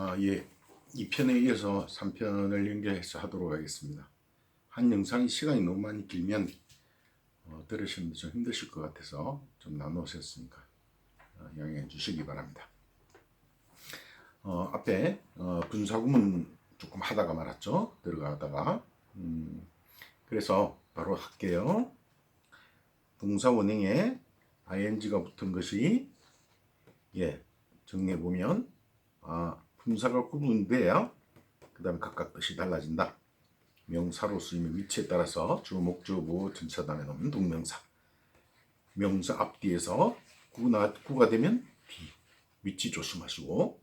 아, 예. 2편에 이어서 3편을 연결해서 하도록 하겠습니다. 한 영상이 시간이 너무 많이 길면 어, 들으시는데 좀 힘드실 것 같아서 좀 나누었으니까 어, 양해해 주시기 바랍니다. 어, 앞에 어, 분사구문 조금 하다가 말았죠. 들어가다가 음, 그래서 바로 할게요. 동사 원행에 ing가 붙은 것이 예 정리해 보면 아 품사가 구분돼야 그 다음에 각각 뜻이 달라진다. 명사로 쓰이는 위치에 따라서 주, 목, 주, 부, 전차 다음에 넣으면 동명사. 명사 앞뒤에서 구나, 구가 되면 뒤. 위치 조심하시고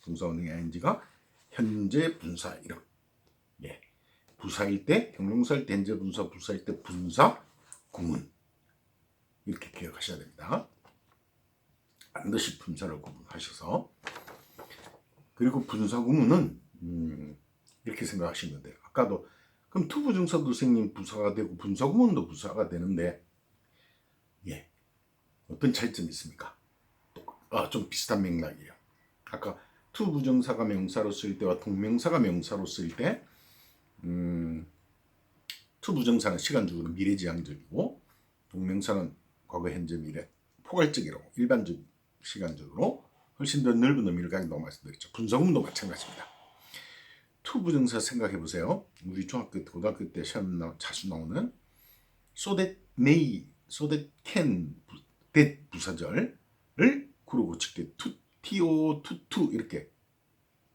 동사 원형의 ing가 현재 분사 이름. 예. 부사일 때, 형용사일 때 현재 분사, 부사일 때 분사, 구문. 이렇게 기억하셔야 됩니다. 반드시 분사를 구분하셔서 그리고 분사 구문은 음, 이렇게 생각하시면 돼요. 아까도 그럼 투부정사도 생긴 부사가 되고 분사 구문도 부사가 되는데 예 어떤 차이점이 있습니까? 아, 좀 비슷한 맥락이에요. 아까 투부정사가 명사로 쓰일 때와 동명사가 명사로 쓰일 때 음, 투부정사는 시간적으로 미래지향적이고 동명사는 과거, 현재, 미래 포괄적이라고 일반적 시간적으로 훨씬 더 넓은 의미를 가진다고 말씀드렸죠. 분석문도 마찬가지입니다. 투부정사 생각해 보세요. 우리 중학교, 때, 고등학교 때 시험 나 자주 나오는 so that may, so that can, that 부사절을 구로 고칠 때 to, to, to, to 이렇게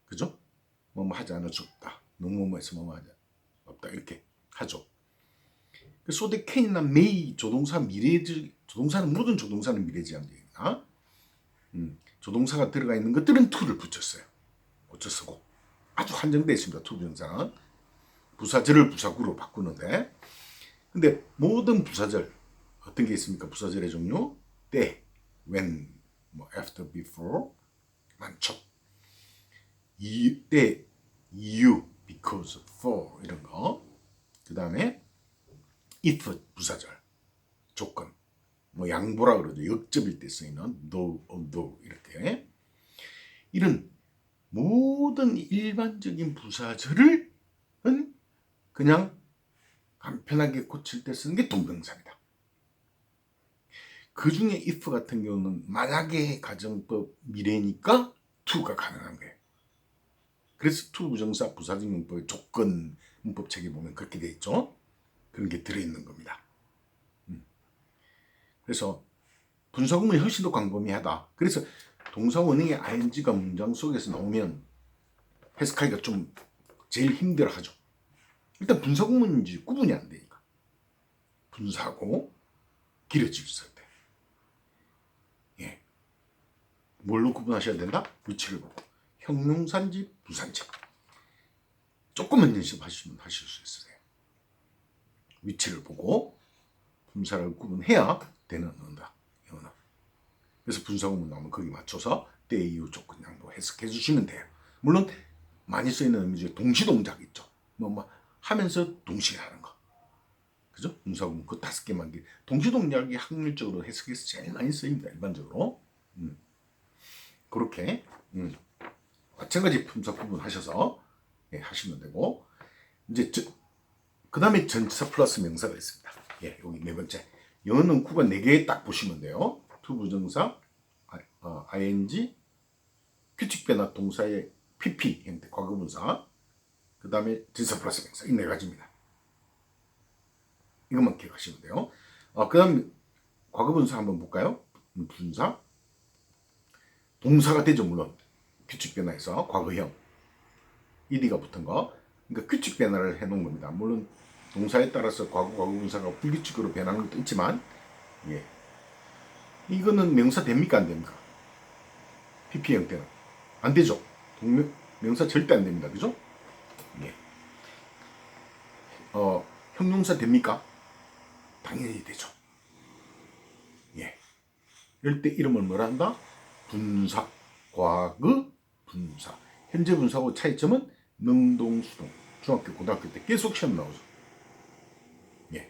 그죠? 뭐뭐 하지 않을 수 없다. 뭐뭐뭐해서 뭐뭐 하지 없다 이렇게 하죠. 그 so that can이나 may 조동사 미래지 조동사는 모든 조동사는 미래지향적이다. 음, 조동사가 들어가 있는 것들은 to를 붙였어요. 고쳐 쓰고 아주 한정되어 있습니다. to 부정사는 부사절을 부사구로 바꾸는데 근데 모든 부사절 어떤 게 있습니까? 부사절의 종류 때, when, 뭐 after, before 많죠. 이, 때, 이유, because, for 이런 거. 그 다음에 if 부사절 조건 뭐 양보라 그러죠. 역접일 때 쓰이는 though, although 이렇게 이런 모든 일반적인 부사절을 은 그냥 간편하게 고칠 때 쓰는 게 동명사입니다. 그 중에 if 같은 경우는 만약에 가정법 미래니까 to가 가능한 거예요. 그래서 to 부정사 부사적 문법의 조건 문법 책에 보면 그렇게 돼 있죠. 그런 게 들어있는 겁니다. 음. 그래서 분사구문이 훨씬 더 광범위하다. 그래서 동사 원형의 ing가 문장 속에서 나오면 해석하기가 좀 제일 힘들어하죠. 일단 분사구문인지 구분이 안 되니까. 분사하고 길어질 때. 예. 뭘로 구분하셔야 된다? 위치를 보고. 형용사인지 부사인지. 조금만 연습하시면 하실 수 있으세요. 위치를 보고 분사를 구분해야 되는. 이 언어. 그래서 분사구문 나오면 거기 맞춰서 때 이후 조건 양도 해석해 주시면 돼요. 물론 많이 쓰이는 의미 중에 동시 동작 있죠. 뭐, 뭐 하면서 동시에 하는 거. 그죠? 분사구문 그 다섯 개만 게 동시 동작이 확률적으로 해석해서 제일 많이 쓰입니다. 일반적으로. 음. 그렇게 음. 마찬가지 분사 구분 하셔서 예, 하시면 되고 이제 저, 그 다음에 전치사 플러스 명사가 있습니다. 예, 여기 네 번째. 영어는 구가 네개딱 보시면 돼요. 투부 정사, 어, ing, 규칙 변화 동사의 pp 과거분사, 그 다음에 전치사 플러스 명사 이 네 가지입니다. 이것만 기억하시면 돼요. 어, 그 다음 과거분사 한번 볼까요? 음, 분사, 동사가 되죠 물론 규칙 변화에서 과거형 ed가 붙은 거. 그러니까 규칙 변화를 해놓은 겁니다. 물론 동사에 따라서 과거 과거 분사가 불규칙으로 변하는 것도 있지만 예. 이거는 명사 됩니까 안 됩니까? PP 형태는 안 되죠. 동명, 명사 절대 안 됩니다. 그죠? 예. 어, 형용사 됩니까? 당연히 되죠. 예. 이럴 때 이름을 뭐라 한다? 분사, 과거, 분사. 현재 분사하고 차이점은 능동, 수동. 중학교, 고등학교 때 계속 시험 나오죠. 예.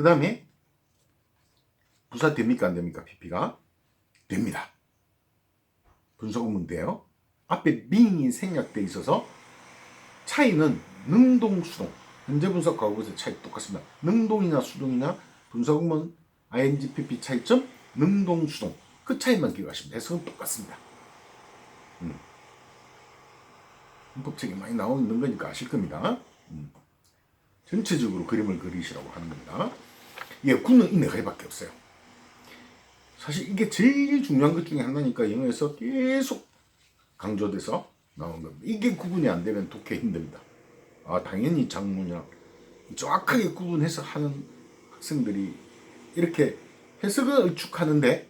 그 다음에 부사 됩니까 안 됩니까 PP가 됩니다. 분사구문 돼요. 앞에 being이 생략돼 있어서 차이는 능동 수동 현재 분사 과거분사 차이 똑같습니다. 능동이나 수동이나 분사구문 ing pp 차이점 능동 수동 그 차이만 기억하시면 해석은 똑같습니다. 음. 문법책에 많이 나오 있는 거니까 아실 겁니다. 음. 전체적으로 그림을 그리시라고 하는 겁니다. 예, 구는 있네 가지밖에 없어요. 사실 이게 제일 중요한 것 중에 하나니까 영어에서 계속 강조돼서 나온 겁니다. 이게 구분이 안 되면 독해 힘듭니다. 아, 당연히 장문이랑 정확하게 구분해서 하는 학생들이 이렇게 해석을 얼축하는데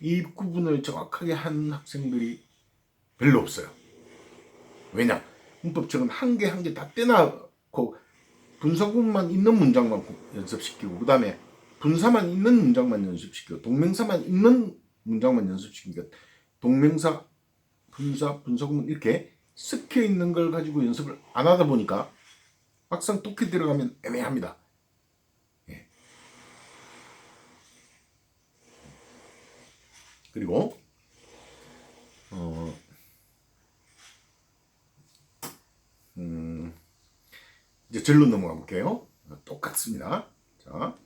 이 구분을 정확하게 하는 학생들이 별로 없어요. 왜냐? 문법책은 한 개 한 개 다 떼놔고 분사구문만 있는 문장만 연습시키고 그 다음에 분사만 있는 문장만 연습시키고 동명사만 있는 문장만 연습시키니까 동명사, 분사, 분사구문 이렇게 섞여 있는 걸 가지고 연습을 안 하다 보니까 막상 독해 들어가면 애매합니다. 예. 그리고 어, 음, 이제 절로 넘어가 볼게요. 똑같습니다. 자,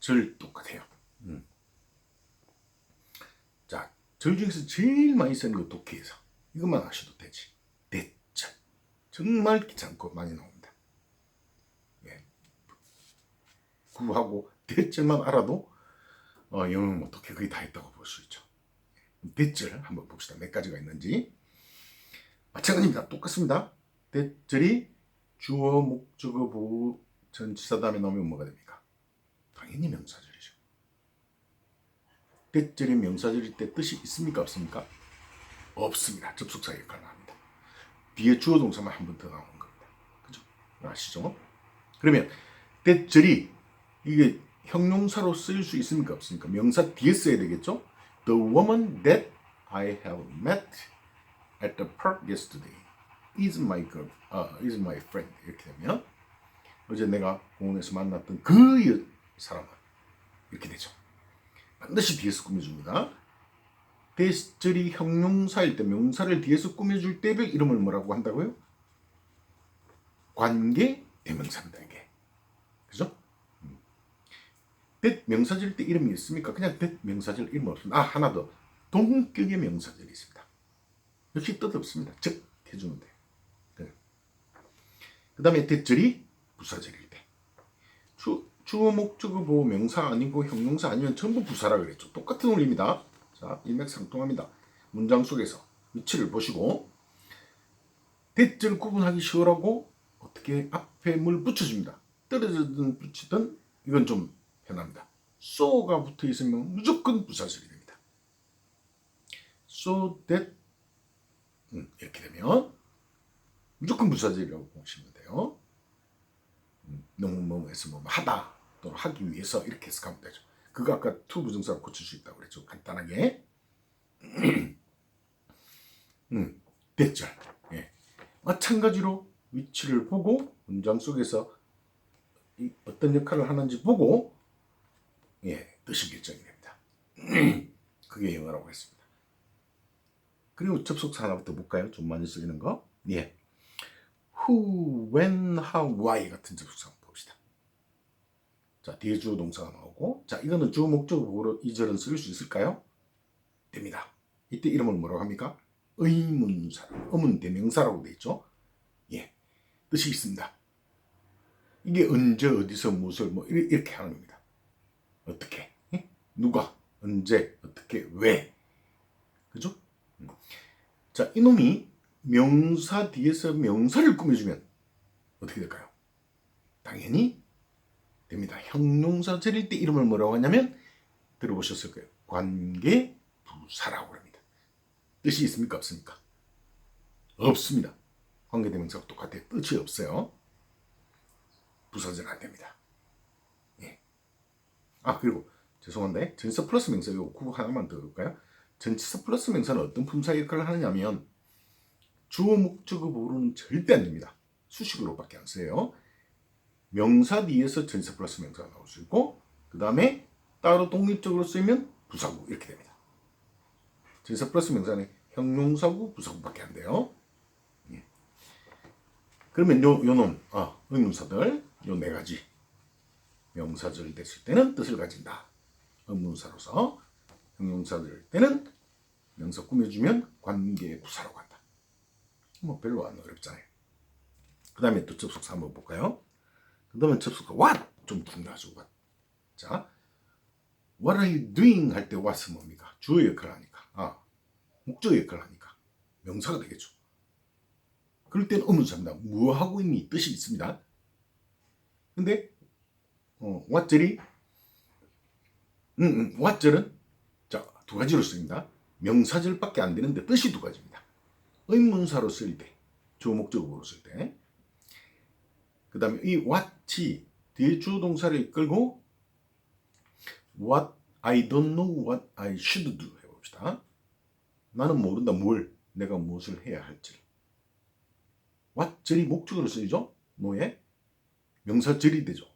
절 똑같아요. 음. 자, 절 중에서 제일 많이 쓰는 거 독해에서 이것만 하셔도 되지. 대절. 정말 귀찮고 많이 나옵니다. 예. 구하고 대절만 알아도 어, 영어는 뭐 독해 거의 다 했다고 볼 수 있죠. 대절 한번 봅시다. 몇 가지가 있는지. 마찬가지입니다. 똑같습니다. 대절이 주어, 목적어, 보호, 전치사 다음에 나오면 뭐가 됩니까? 당연히 명사절이죠. 대절이 명사절일 때 뜻이 있습니까? 없습니까? 없습니다. 접속사 역할을 합니다. 뒤에 주어 동사만 한 번 더 나오는 겁니다. 그죠? 아시죠? 그러면 대절이 이게 형용사로 쓰일 수 있습니까? 없습니까? 명사 뒤에 써야 되겠죠? The woman that I have met at the park yesterday is my girl, 아, is my friend 이렇게 되면 어제 내가 공원에서 만났던 그 여- 사람은 이렇게 되죠. 반드시 뒤에서 꾸며줍니다. 대절이 형용사일 때 명사를 뒤에서 꾸며줄 때별 이름을 뭐라고 한다고요? 관계 대명사입니다. 이게 그죠? 음. 대 명사절 때 이름이 있습니까? 그냥 대 명사절 이름 없습니다. 아 하나 더 동격의 명사절이 있습니다. 역시 뜻 없습니다. 즉 해주면 돼요. 네. 그 다음에 대절이 부사절일 때 주, 주어 목적어 보호 명사 아니고 형용사 아니면 전부 부사라 그랬죠. 똑같은 원리입니다. 자 일맥상통합니다. 문장 속에서 위치를 보시고 대절 구분하기 쉬우라고 어떻게 앞에 뭘 붙여줍니다. 떨어지든 붙이든 이건 좀 편합니다. so가 붙어 있으면 무조건 부사절이 됩니다. so that 음, 이렇게 되면 무조건 부사절이라고 보시면 음, 너무 뭐해서 뭐 하다 또는 하기 위해서 이렇게 해석하면 되죠. 그거 아까 to 부정사로 고칠 수 있다고 그랬죠. 간단하게. 음, 대절. 예. 마찬가지로 위치를 보고 문장 속에서 이 어떤 역할을 하는지 보고 예, 뜻이 결정이 됩니다. 그게 영어라고 했습니다. 그리고 접속사 하나부터 볼까요? 좀 많이 쓰이는 거. 예. Who, when, how, why 같은 접속사 한번 봅시다. 자, 뒤에 주어 동사가 나오고 자, 이거는 주어 목적어로 이 절은 쓸 수 있을까요? 됩니다. 이때 이름을 뭐라고 합니까? 의문사, 의문 대명사라고 돼 있죠. 예, 뜻이 있습니다. 이게 언제 어디서 무엇을 뭐 이렇- 이렇게 하는 겁니다. 어떻게, 예? 누가, 언제, 어떻게, 왜, 그죠? 음. 자, 이놈이 명사 뒤에서 명사를 꾸며주면 어떻게 될까요? 당연히 됩니다. 형용사절일 때 이름을 뭐라고 하냐면 들어보셨을 거예요. 관계 부사라고 합니다. 뜻이 있습니까? 없습니까? 없습니다. 관계대명사가 똑같아요. 뜻이 없어요. 부사절 안 됩니다. 예. 아 그리고 죄송한데 전치사 플러스 명사 이거 하나만 더 볼까요? 전치사 플러스 명사는 어떤 품사 역할을 하느냐면 주어 목적어 보호는 절대 안 됩니다. 수식으로밖에 안 써요. 명사 뒤에서 전치사 플러스 명사가 나올 수 있고 그 다음에 따로 독립적으로 쓰이면 부사구 이렇게 됩니다. 전치사 플러스 명사는 형용사구, 부사구밖에 안 돼요. 예. 그러면 요 요놈 아 의문사들 요 네 가지 명사절 됐을 때는 뜻을 가진다. 의문사로서 형용사절 때는 명사 꾸며주면 관계 부사로 간다. 뭐 별로 안 어렵잖아요. 그 다음에 또 접속사 한번 볼까요? 그 다음에 접속사 what 좀 중요하죠. what. 자, what are you doing 할 때 what은 뭡니까? 주어 역할을 하니까. 아, 목적 역할을 하니까. 명사가 되겠죠. 그럴 때는 의문사입니다. 뭐 하고 있니? 뜻이 있습니다. 근데 어, what절이 음, 음, what절은 자, 두 가지로 쓰입니다. 명사절밖에 안 되는데 뜻이 두 가지입니다. 의문사로 쓸 때, 주어 목적으로 쓸 때. 그 다음에 이 what이 뒤에 주동사를 이끌고 what I don't know what I should do 해봅시다. 나는 모른다 뭘 내가 무엇을 해야 할지. what절이 목적으로 쓰이죠. 노예 명사절이 되죠.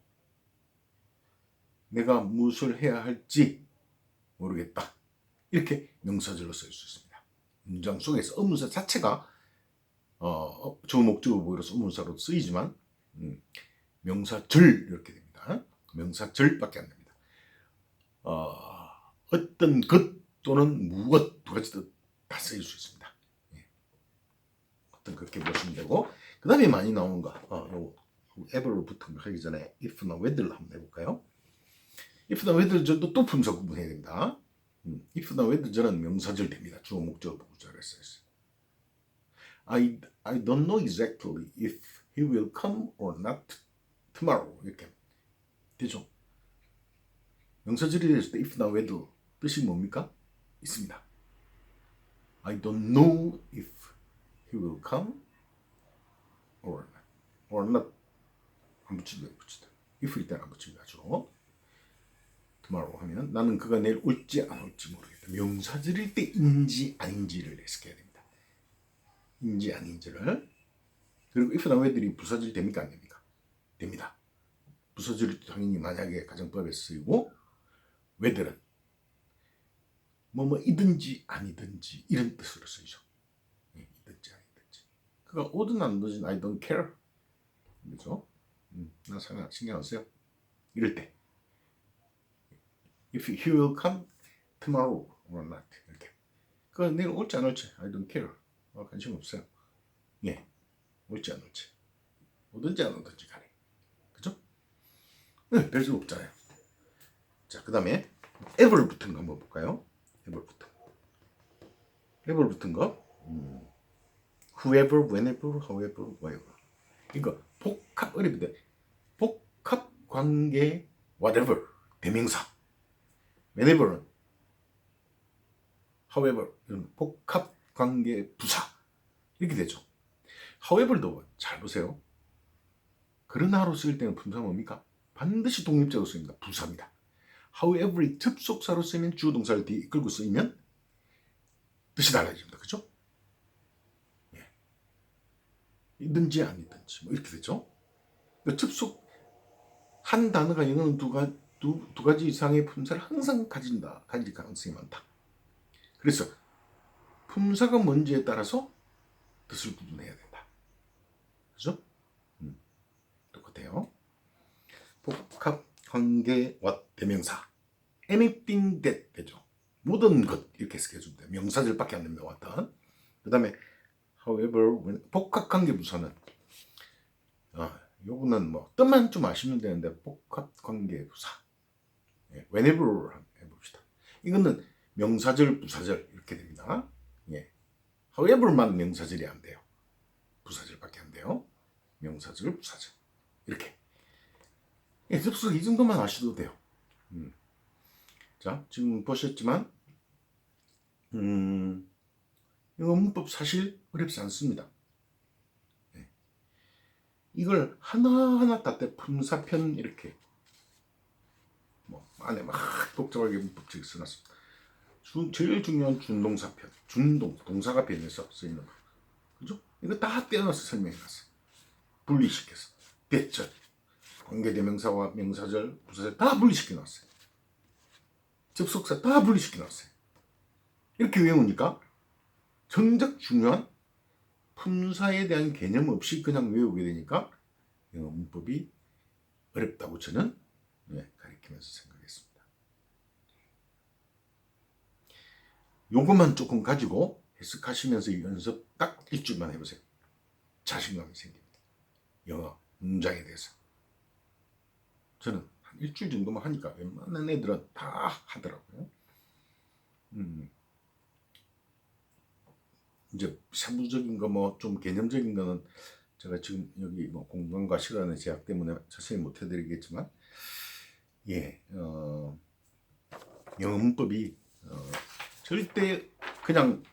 내가 무엇을 해야 할지 모르겠다. 이렇게 명사절로 쓸 수 있습니다. 문장 속에서 의문사 자체가 어, 주 목적어 보이로서 의문사로 쓰이지만 음, 명사절 이렇게 됩니다. 명사절밖에 안 됩니다. 어, 어떤 것 또는 무엇 두 가지 다 쓰일 수 있습니다. 예. 어떤 그렇게 보시면 되고 그 다음에 많이 나오는 거 어, 앱으로 붙은 거 하기 전에 if나 whether를 한번 해볼까요? if나 whether절도 또 품사 구분해야 됩니다. 음, if나 whether절은 명사절 됩니다. 주어 목적어 부절에 써 있어요. I, I don't know exactly if he will come or not tomorrow 이렇게 되죠. 명사절이 됐을 때 if나 whether 뜻이 뭡니까? 있습니다. I don't know if he will come or not. or not 안 붙이면 붙이다. if일 때는 안 붙입니다. 죠 tomorrow 하면 나는 그가 내일 올지 안 올지 모르겠다. 명사절일 때 인지 아닌지를 해석해야 됩니다. 인지 아닌지를 그리고 if나 whether이 부사절이 됩니까 안 됩니까? 됩니다. 부사절이 당연히 만약에 가정법에 쓰이고 whether은 뭐뭐 이든지 아니든지 이런 뜻으로 쓰이죠. 예, 이든지 아니든지. 그가 오든 안 오든 I don't care. 그죠? 음, 나 상관 신경 안 써요. 이럴 때 If he will come tomorrow or not 이렇게. 그 내일 올지 안 올지 I don't care. 어, 관심 없어요. 예, 올지 안 올지. 오든지 안 오든지 간에. 그죠? 네, 별수 없잖아요. 자, 그 다음에 ever 붙은 거 한번 볼까요? ever 붙은 거. ever 붙은 거. 음. whoever, whenever, however, whatever. 이거 복합 어렵다. 복합 관계 whatever 대명사. Whenever는 however 이런 복합 관계 부사 이렇게 되죠. however도 잘 보세요. 그러나로 쓰일 때는 분사 뭡니까? 반드시 독립적으로 쓰입니다. 부사입니다. however이 특속사로 쓰이면 주어 동사를 뒤에 이끌고 쓰이면 뜻이 달라집니다. 그죠? 예. 있든지 아니든지 뭐 이렇게 되죠. 그러니까 특속 한 단어가 영어는 두, 가, 두, 두 가지 이상의 품사를 항상 가진다. 가질 가능성이 많다. 그래서 품사가 뭔지에 따라서 뜻을 구분해야 된다. 그죠? 음, 똑같아요. 복합 관계와 대명사 anything that 되죠. 모든 것 이렇게 해석해주면 돼요. 명사절밖에 안 됩니다. 왔던. 그 다음에 however when, 복합 관계 부사는 어, 요거는 뭐 뜻만 좀 아시면 되는데 복합 관계 부사 예, whenever 해봅시다. 이거는 명사절 부사절 이렇게 됩니다. 예. however만 명사절이 안 돼요. 부사절밖에 안 돼요. 명사절 부사절 이렇게 예, 접속 이 정도만 아셔도 돼요. 음. 자, 지금 보셨지만, 음, 이거 문법 사실 어렵지 않습니다. 예. 이걸 하나하나 다 때 품사편 이렇게, 뭐, 안에 막 복잡하게 문법책이 써놨습니다. 주, 제일 중요한 준동사 편, 준동, 동사가 변해서 쓰이는 거. 그죠? 이거 다 떼어놔서 설명해놨어요. 분리시켜서. 대절, 관계대명사와 명사절, 부사절 다 분리시켜 놨어요. 접속사 다 분리시켜 놨어요. 이렇게 외우니까 정작 중요한 품사에 대한 개념 없이 그냥 외우게 되니까 영어 문법이 어렵다고 저는 예, 가리키면서 생각했습니다. 요것만 조금 가지고 해석하시면서 연습 딱 일주일만 해보세요. 자신감이 생깁니다. 영어 문장에 대해서. 저는 한 일주일 정도만 하니까 웬만한 애들은 다 하더라고요. 음. 이제 세부적인 거 뭐 좀 개념적인 거는 제가 지금 여기 뭐 공간과 시간의 제약 때문에 자세히 못 해드리겠지만 예, 어, 영어 문법이 어, 절대 그냥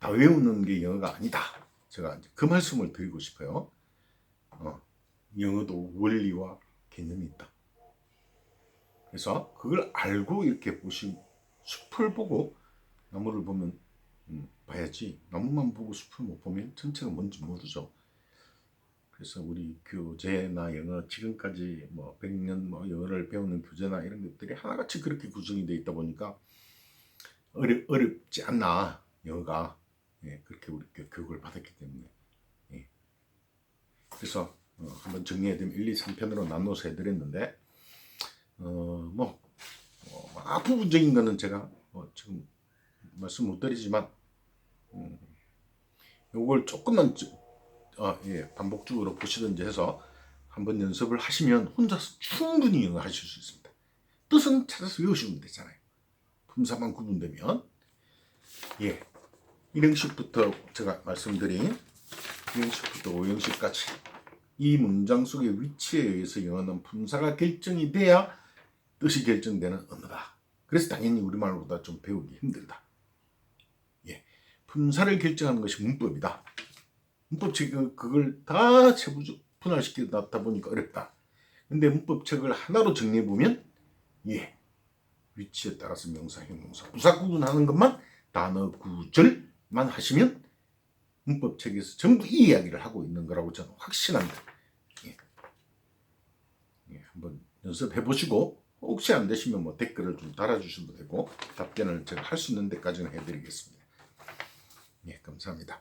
다 외우는 게 영어가 아니다. 제가 그 말씀을 드리고 싶어요. 어, 영어도 원리와 개념이 있다. 그래서 그걸 알고 이렇게 보시 숲을 보고 나무를 보면 음, 봐야지 나무만 보고 숲을 못 보면 전체가 뭔지 모르죠. 그래서 우리 교재나 영어 지금까지 뭐 100년 뭐 영어를 배우는 교재나 이런 것들이 하나같이 그렇게 구성이 되어 있다 보니까 어렵, 어렵지 않나 영어가 예, 그렇게 우리 교- 교육을 받았기 때문에 예. 그래서 어, 한번 정리해 드리면 1, 2, 3편으로 나눠서 해드렸는데 어뭐 어, 막 부분적인 거는 제가 뭐 지금 말씀 못 드리지만 음, 요걸 조금만 저- 어, 예, 반복적으로 보시든지 해서 한번 연습을 하시면 혼자서 충분히 영어 하실 수 있습니다. 뜻은 찾아서 외우시면 되잖아요. 품사만 구분되면 예, 1형식부터 제가 말씀드린 2형식부터 5형식까지 이 문장 속의 위치에 의해서 영어는 품사가 결정이 돼야 뜻이 결정되는 언어다. 그래서 당연히 우리말보다 좀 배우기 힘들다. 예, 품사를 결정하는 것이 문법이다. 문법책 그걸 다 세부적 분할시켜 놨다 보니까 어렵다. 근데 문법책을 하나로 정리해 보면 예 위치에 따라서 명사, 형용사, 부사 구분하는 것만 단어 구절만 하시면 문법책에서 전부 이 이야기를 하고 있는 거라고 저는 확신합니다. 예. 예, 한번 연습해 보시고 혹시 안 되시면 뭐 댓글을 좀 달아주셔도 되고 답변을 제가 할 수 있는 데까지는 해드리겠습니다. 예, 감사합니다.